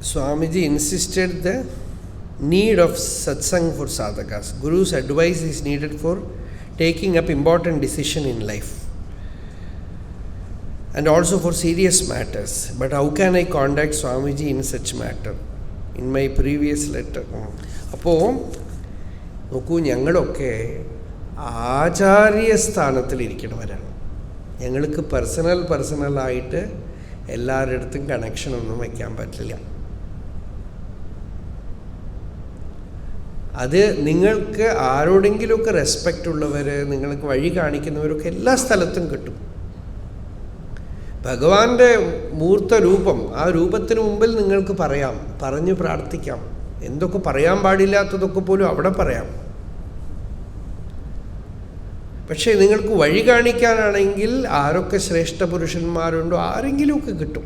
Swamiji insisted the need of satsang for sadhakas. Guru's advice is needed for taking up important decision in life and also for serious matters. But how can I contact Swamiji in such matter? In my previous letter. അപ്പോൾ നോക്കൂ ഞങ്ങളൊക്കെ ആചാര്യ സ്ഥാനത്തിലിരിക്കണവരാണ് ഞങ്ങൾക്ക് personal പേഴ്സണലായിട്ട് എല്ലാവരുടെ അടുത്തും കണക്ഷനൊന്നും വയ്ക്കാൻ പറ്റില്ല അത് നിങ്ങൾക്ക് ആരോടെങ്കിലുമൊക്കെ റെസ്പെക്റ്റ് ഉള്ളവർ നിങ്ങൾക്ക് വഴി കാണിക്കുന്നവരൊക്കെ എല്ലാ സ്ഥലത്തും കിട്ടും. ഭഗവാന്റെ മൂർത്ത രൂപം ആ രൂപത്തിന് മുമ്പിൽ നിങ്ങൾക്ക് പറയാം പറഞ്ഞ് പ്രാർത്ഥിക്കാം. എന്തൊക്കെ പറയാൻ പാടില്ലാത്തതൊക്കെ പോലും അവിടെ പറയാം. പക്ഷേ നിങ്ങൾക്ക് വഴി കാണിക്കാനാണെങ്കിൽ ആരൊക്കെ ശ്രേഷ്ഠ പുരുഷന്മാരുണ്ടോ ആരെങ്കിലുമൊക്കെ കിട്ടും.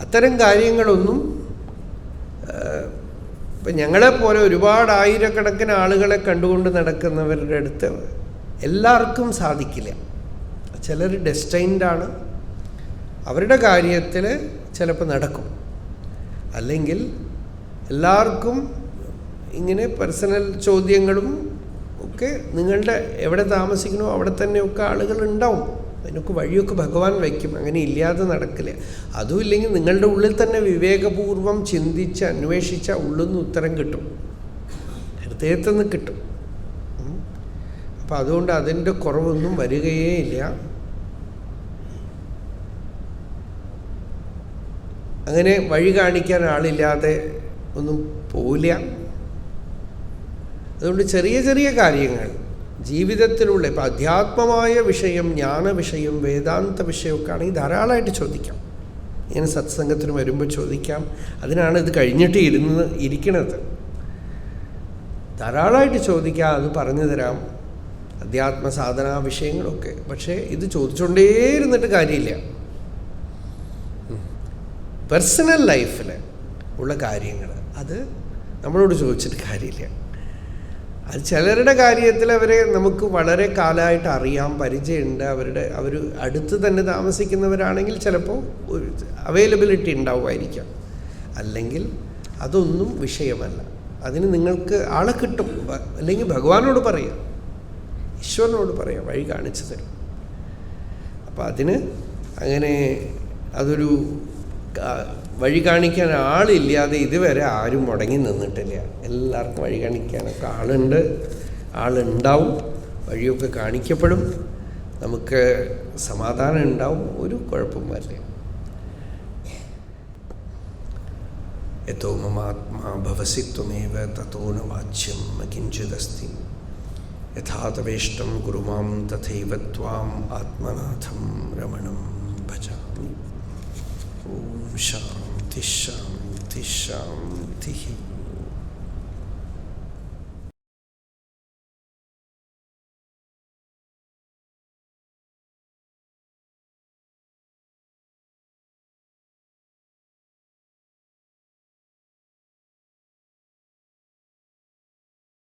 അത്തരം കാര്യങ്ങളൊന്നും ഇപ്പം ഞങ്ങളെപ്പോലെ ഒരുപാട് ആയിരക്കണക്കിന് ആളുകളെ കണ്ടുകൊണ്ട് നടക്കുന്നവരുടെ അടുത്ത് എല്ലാവർക്കും സാധിക്കില്ല. ചിലർ ഡെസ്റ്റൈൻഡാണ് അവരുടെ കാര്യത്തിൽ ചിലപ്പോൾ നടക്കും. അല്ലെങ്കിൽ എല്ലാവർക്കും ഇങ്ങനെ പേഴ്സണൽ ചോദ്യങ്ങളും ഒക്കെ നിങ്ങളുടെ എവിടെ താമസിക്കണോ അവിടെ തന്നെയൊക്കെ ആളുകൾ ഉണ്ടാവും. അതിനൊക്കെ വഴിയൊക്കെ ഭഗവാൻ വയ്ക്കും. അങ്ങനെ ഇല്ലാതെ നടക്കില്ല. അതുമില്ലെങ്കിൽ നിങ്ങളുടെ ഉള്ളിൽ തന്നെ വിവേകപൂർവം ചിന്തിച്ച് അന്വേഷിച്ച ഉള്ളിൽ നിന്ന് ഉത്തരം കിട്ടും. ഹൃദയത്തിൽ നിന്ന് കിട്ടും. അപ്പം അതുകൊണ്ട് അതിന്റെ കുറവൊന്നും വരികയേ ഇല്ല. അങ്ങനെ വഴി കാണിക്കാൻ ആളില്ലാതെ ഒന്നും പോവില്ല. അതുകൊണ്ട് ചെറിയ ചെറിയ കാര്യങ്ങൾ. ജീവിതത്തിലുള്ള ഇപ്പം അധ്യാത്മമായ വിഷയം ജ്ഞാന വിഷയം വേദാന്ത വിഷയമൊക്കെ ആണെങ്കിൽ ധാരാളമായിട്ട് ചോദിക്കാം. ഇങ്ങനെ സത്സംഗത്തിന് വരുമ്പോൾ ചോദിക്കാം. അതിനാണ് ഇത് കഴിഞ്ഞിട്ട് ഇരുന്ന് ഇരിക്കണത്. ധാരാളമായിട്ട് ചോദിക്കാം അത് പറഞ്ഞു തരാം. അധ്യാത്മ സാധനാ വിഷയങ്ങളൊക്കെ. പക്ഷേ ഇത് ചോദിച്ചുകൊണ്ടേ ഇരുന്നിട്ട് കാര്യമില്ല പേഴ്സണൽ ലൈഫിൽ ഉള്ള കാര്യങ്ങൾ അത് നമ്മളോട് ചോദിച്ചിട്ട് കാര്യമില്ല. അത് ചിലരുടെ കാര്യത്തിൽ അവരെ നമുക്ക് വളരെ കാലമായിട്ട് അറിയാം പരിചയമുണ്ട്. അവരുടെ അവർ അടുത്ത് തന്നെ താമസിക്കുന്നവരാണെങ്കിൽ ചിലപ്പോൾ അവൈലബിലിറ്റി ഉണ്ടാവുമായിരിക്കാം. അല്ലെങ്കിൽ അതൊന്നും വിഷയമല്ല. അതിന് നിങ്ങൾക്ക് ആളെ കിട്ടും. അല്ലെങ്കിൽ ഭഗവാനോട് പറയാം. ഈശ്വരനോട് പറയാം വഴി കാണിച്ചു തരും. അപ്പോൾ അതിന് അങ്ങനെ അതൊരു വഴി കാണിക്കാൻ ആളില്ലാതെ ഇതുവരെ ആരും മുടങ്ങി നിന്നിട്ടില്ല. എല്ലാവർക്കും വഴി കാണിക്കാനൊക്കെ ആളുണ്ട്. ആളുണ്ടാവും. വഴിയൊക്കെ കാണിക്കപ്പെടും. നമുക്ക് സമാധാനം ഉണ്ടാവും. ഒരു കുഴപ്പം വരില്ല. യഥോ മമാത്മാ ഭവസി ത്വമേവ തഥോ ന വാച്യം കിഞ്ചിദസ്തി യഥാതവേഷ്ടം ഗുരുമാം തഥൈവ ത്വാം ആത്മനാഥം രമണം ഭജാമി. ഓം ശാന്തി. ശാന്തി ശാന്തി